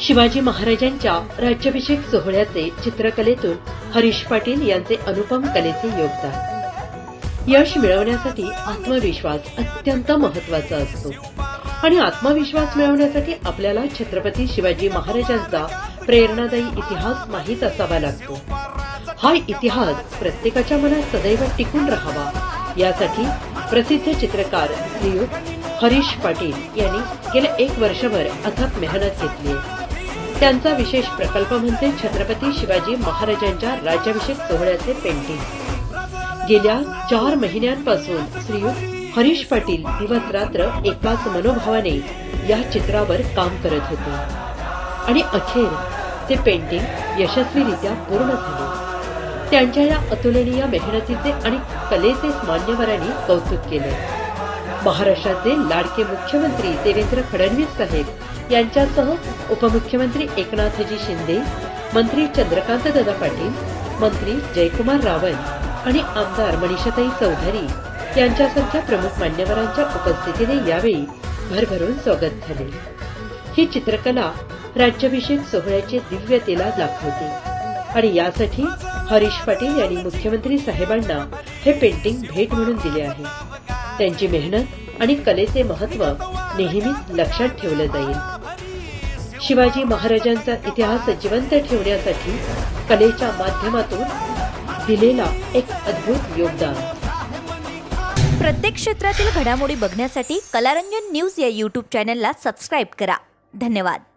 शिवाजी महाराजांच्या राज्याभिषेक सोहळ्याचे चित्रकलेतून हरीश पाटील यांचे अनुपम कलेचे योगदान. यश मिळवण्यासाठी आत्मविश्वास अत्यंत महत्त्वाचा असतो. आणि आत्मविश्वास मिळवण्यासाठी आपल्याला छत्रपती शिवाजी महाराजांचा प्रेरणादायी इतिहास माहीत असावा लागतो. हा इतिहास प्रत्येकाच्या मनात सदैव टिकून राहावा. यासाठी प्रसिद्ध चित्रकार श्रीयुत हरीश पाटील यांनी गेल्या एक वर्षभर अथक मेहनत घेतली आहे. त्यांचा विशेष प्रकल्प म्हणजे छत्रपती शिवाजी महाराजांच्या राज्याभिषेक सोहळ्याचे पेंटिंग गेल्या चार महिन्यांपासून श्रीयुत हरीश पाटील दिवस रात्र एकाच मनोभावाने या चित्रावर काम करत होते. आणि अखेर ते पेंटिंग यशस्वीरित्या पूर्ण झाले. त्यांच्या या अतुलनीय मेहनतीचे आणि कलेचे मान्यवरांनी कौतुक केले. महाराष्ट्राचे लाडके मुख्यमंत्री देवेंद्र फडणवीस साहेब यांच्यासह उपमुख्यमंत्री एकनाथजी शिंदे मंत्री चंद्रकांत दादा पाटील मंत्री जयकुमार रावल आणि आमदार मनीषाताई चौधरी यांच्यासारख्या प्रमुख मान्यवरांच्या उपस्थितीने यावेळी भरभरून स्वागत झाले. ही चित्रकला राज्याभिषेक सोहळ्याचे दिव्यतेला दाखवते आणि यासाठी हरीश पाटील यांनी मुख्यमंत्री साहेबांना हे पेंटिंग भेट म्हणून दिले आहे. त्यांची मेहनत आणि कलेचे महत्त्व नेहमीच लक्षात ठेवलं जाईल. शिवाजी महाराजांचा इतिहास जिवंत ठेवण्यासाठी कलेच्या माध्यमातून दिलेला एक अद्भुत योगदान. प्रत्येक क्षेत्रातील घडामोडी बघण्यासाठी कलारंजन न्यूज या यूट्यूब चॅनलला सबस्क्राईब करा. धन्यवाद.